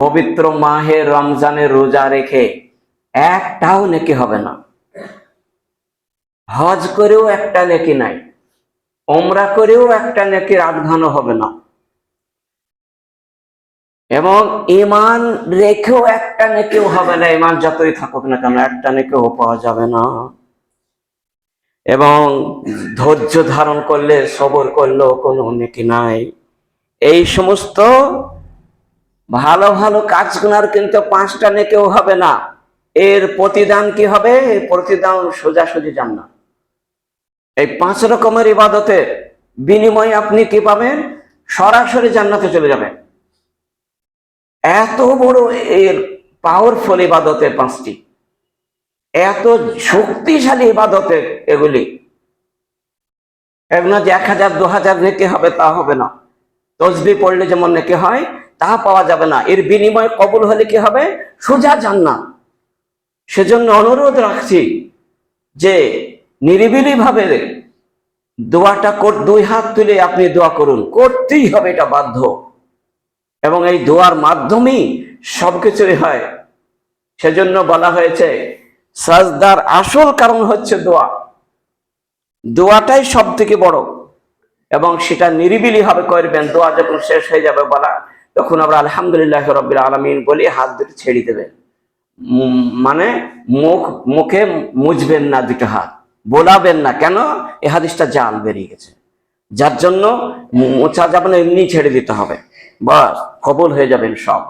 পবিত্র মাহে রমজানের রোজা রেখে একটাও নেকি হবে না। হজ করেও একটা নেকি নাই। ওমরা করেও একটা হবে না। এবং ইমান রেখেও একটা নেকেও হবে না। ইমান যতই থাকুক না কেন, একটা নেকেও পাওয়া যাবে না। এবং ধৈর্য ধারণ করলে, সবর করলেও কোনো নেকি নাই। এই সমস্ত ভালো ভালো কাজগুলার কিন্তু পাঁচটা নেকেও হবে না। এর প্রতিদান কি হবে? প্রতিদান সোজাসুজি যান না এই পাঁচ রকমের ইবাদতের বিনিময়ে আপনি কি পাবেন? সরাসরি জান্নাতে চলে যাবেন। এত বড় এর পাওয়ারফুল ইবাদতের পাঁচটি। এত শক্তিশালী ইবাদতের এগুলি। এগুলো যে এক হাজার, দু হাজার নেকে হবে, তা হবে না। তসবি পড়লে যেমন নেকে হয় তা পাওয়া যাবে না। এর বিনিময়ে কবুল হলে কি হবে? সোজা জান্নাত। সেজন্য অনুরোধ রাখছি যে নিরিবিলি ভাবে দোয়াটা দুই হাত তুলে আপনি দোয়া করুন। করতেই হবে, এটা বাধ্য। এবং এই দোয়ার মাধ্যমেই সবকিছুই হয়। সেজন্য বলা হয়েছে, সাজদার আসল কারণ হচ্ছে দোয়া। দোয়াটাই সব থেকে বড়। এবং সেটা নিরিবিলি ভাবে করবেন, দোয়া যখন শেষ হয়ে যাবে বলা। তখন আমরা আলহামদুলিল্লাহ রব্বিল আলমিন বলে, হাত দুটো ছেড়ে দেবেন। মানে মুখ, মুখে মুজবেন না দুটো হাত। বোলাবেন না। কেন? এ হাদিসটা জাল বেরিয়ে গেছে। যার জন্য মু- মোছা যাবে না এমনি ছেড়ে দিতে হবে। বাস, কবল হয়ে যাবেন সব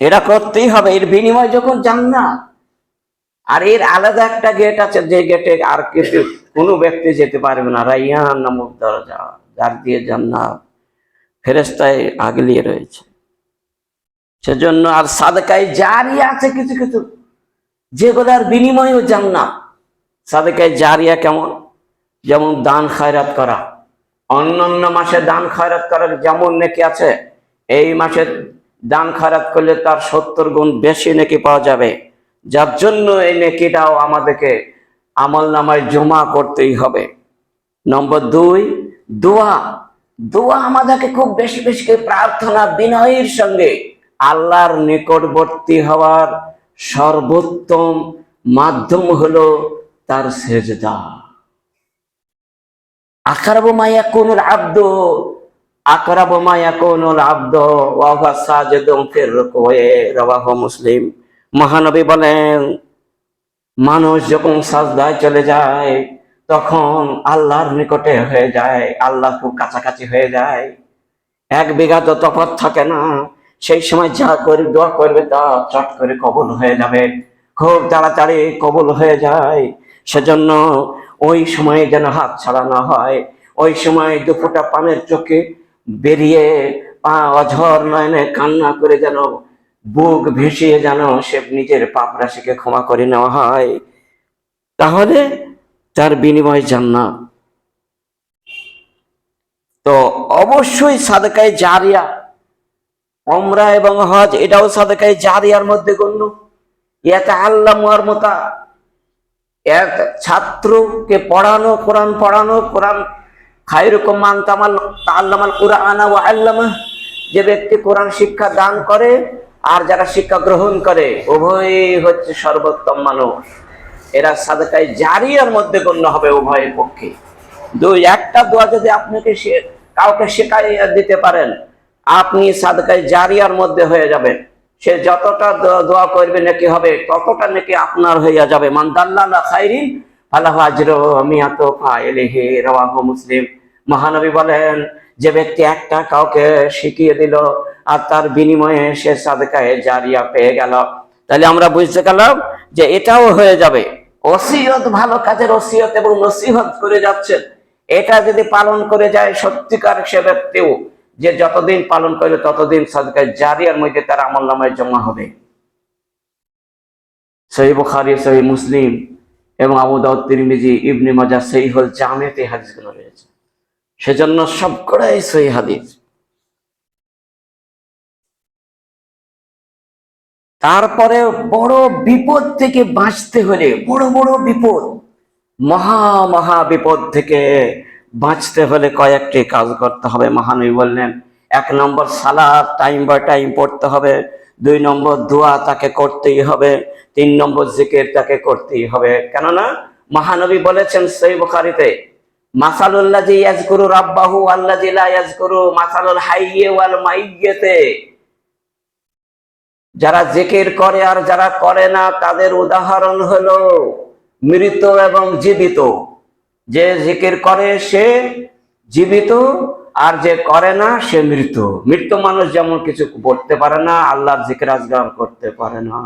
এটা করতেই হবে। এর বিনিময় যখন যান না আর এর আলাদা একটা গেট আছে, যে গেটে আর কিছু কোনো ব্যক্তি যেতে পারবে না। রাইয়ান নামক দরজা, যার দিয়ে জান্নাত। ফেরেস্তায় আগলিয়ে রয়েছে। সেজন্য আর সাদকায় জারিয়া আছে কিছু কিছু। যেগুলার বিনিময়েও জান্নাত। সাদকায় জারিয়া কেমন? যেমন দান খায়রাত করা। অন্যান্য মাসে দান খায়রাত করার যেমন নেকি আছে, এই মাসে দান খায়রাত করলে তার সত্তর গুণ বেশি নেকি পাওয়া যাবে। যার জন্য এই নেকিটাও আমাদেরকে আমল নামায় জমা করতেই হবে। নম্বর দুই, দোয়া। দোয়া আমাদেরকে খুব বেশি বেশি প্রার্থনা, বিনয়ের সঙ্গে। আল্লাহর নিকটবর্তী হওয়ার সর্বোত্তম মাধ্যম হলো তার সেজদা। আকরাবু মা ইয়াকুনুল আব্দু, আকরাবু মা ইয়াকুনুল আব্দু, ওয়া হুয়া সাজিদুন ফির রুকুয়ে মুসলিম। মহানবী বলেন, মানুষ যখন সাজদায় চলে যায় তখন আল্লাহর নিকটে হয়ে যায় আল্লাহ খুব কাছাকাছি হয়ে যায়। এক বিঘা তো তফাৎ থাকে না, সেই সময় যা করে দোয়া করবে তা চট করে কবল হয়ে যাবে। খুব তাড়াতাড়ি কবল হয়ে যায়। সেজন্য ওই সময় যেন হাত ছাড়া না হয়, ওই সময় দুফোটা পানের চোখে বেরিয়ে পা অঝর নয়নে কান্না করে যেন বুক ভেসিয়ে যেন সে নিজের পাপ রাশিকে ক্ষমা করে নেওয়া হয়। তাহলে তার বিনিময় জান্নাত। তো অবশ্যই সাদকায় জারিয়া ওমরা এবং হজ, এটাও সাদকায় জারিয়ার মধ্যে গণ্য। ইয়াতে আল্লাহ মুয়ার মোতা এক ছাত্রকে পড়ানো, কোরআন পড়ানো, কোরআন খায়রুকুম মান তামাল, তাআল্লামাল কুরআনা ওয়া আল্লামা, যে ব্যক্তি কোরআন শিক্ষা দান করে আর যারা শিক্ষা গ্রহণ করে, উভয়ই হচ্ছে সর্বোত্তম মানুষ। এরা সাদকায় জারিয়ার মধ্যে গণ্য হবে উভয়ের পক্ষে। দুই, একটা দোয়া যদি আপনাকে কাউকে শেখাইয়া দিতে পারেন, আপনি সাদকায় জারিয়ার মধ্যে হয়ে যাবেন। সে যতটা দোয়া করবে নাকি হবে, ততটা নাকি আপনার হইয়া যাবে। মান দাল্লাল্লাহ খাইরিন, ফালাহু আজরু মিয়াতু ফাইলিহি রাওয়াহু মুসলিম। মহানবী বলেন, যে ব্যক্তি একটা কাউকে শিখিয়ে দিল আর তার বিনিময়ে সে সাদকায় জারিয়া পেয়ে গেল। তাহলে আমরা বুঝতে গেলাম যে এটাও হয়ে যাবে। ওসিয়ত ভালো কাজের ওসিয়ত এবং নসিহত করে যাচ্ছেন। এটা যদি পালন করে যায় সত্যিকার সে ব্যক্তিও, যে যতদিন পালন করবে ততদিন সাদকায় জারিয়ার মধ্যে তার আমল নামায় জমা হবে। সহি বুখারি, সহি মুসলিম এবং আবু দাউদ তিরমিজি, ইবনে মাজা সেই হল জামেতে হাদিসগুলো রয়েছে। সেজন্য সবকটাই সহি হাদিস। তারপরে বড় বিপদ থেকে বাঁচতে হলে, বড় বড় বিপদ, মহা মহা বিপদ থেকে বাঁচতে হলে কয়েকটি কাজ করতে হবে। মহানবী বললেন, এক নম্বর সালাদ টাইম বাই টাইম পড়তে হবে। দুই নম্বর দোয়া তাকে করতেই হবে। তিন নম্বর জিকির তাকে করতেই হবে। কেননা মহানবী বলেছেন সেই বুখারিতে মাসালুল্লাহ ইয়াজকুরু রাব্বাহু ইয়াজকুরু মাসালুল হাইয়্যি ওয়াল মাইয়্যিতে যারা জিকির করে আর যারা করে না, তাদের উদাহরণ হলো মৃত এবং জীবিত। যে জিকির করে সে জীবিত, আর যে করে না, সে মৃত। মৃত মানুষ যেমন কিছু করতে পারে না, আল্লাহর জিকির আজগার করতে পারে না।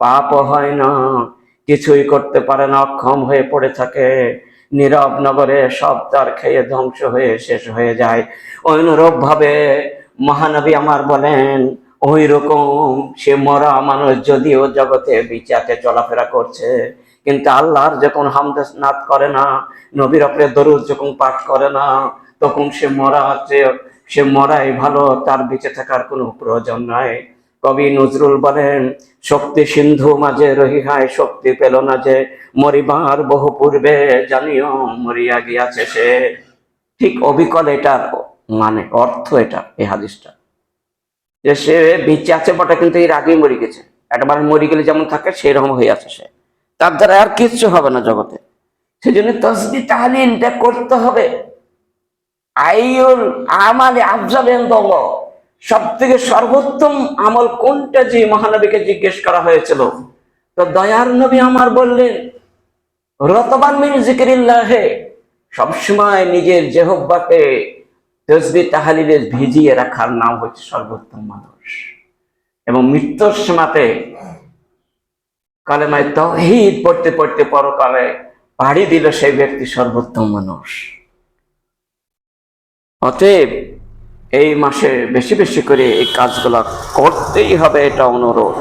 পাপ হয় না, কিছুই করতে পারে না, অক্ষম হয়ে পড়ে থাকে। নীরব নগরে সব তার খেয়ে ধ্বংস হয়ে শেষ হয়ে যায়। অনুরূপ ভাবে মহানবী আমার বলেন ওই রকম সে মরা মানুষ যদিও জগতে বিচাতে চলাফেরা করছে, কিন্তু আল্লাহর যখন হামদাস নাথ করে না, নবীর অপরে দরুদ যখন পাঠ করে না, তখন সে মরা আছে সে মরাই ভালো, তার বেঁচে থাকার কোনো প্রয়োজন নাই। কবি নজরুল বলেন, শক্তি সিন্ধু মাঝে রহিহায়, শক্তি পেল না যে, মরিবার বহু পূর্বে জানিও, মরিয়া গিয়াছে সে। ঠিক অবিকল এটার মানে অর্থ এটা, এই হাদিসটা। যে সে বেঁচে আছে বটে, কিন্তু এর আগেই মরে গেছে। একবার মরে গেলে যেমন থাকে, সেরকম হয়ে আছে সে। তার দ্বারা আর কিচ্ছু হবে না জগতে। সেই জন্য তসবি তাহলিলটা করতে হবে। আইউল আমালে আফজাল সব থেকে সর্বোত্তম আমল কোনটা যে মহানবীকে জিজ্ঞেস করা হয়েছিল? তো দয়ার নবী আমার বললেন, রতবান মিন জিকিরিল্লাহে। সবসময় নিজের জেহব্বাকে তসবি তাহালিলে ভিজিয়ে রাখার নাম হচ্ছে সর্বোত্তম মানুষ। এবং মৃত্যুর সীমাতে কালেমায় তহিদ পড়তে পড়তে পরকালে পাড়ি দিল সেই ব্যক্তি সর্বোত্তম মানুষ। অতএব এই মাসে বেশি বেশি করে এই কাজগুলো করতেই হবে, এটা অনুরোধ।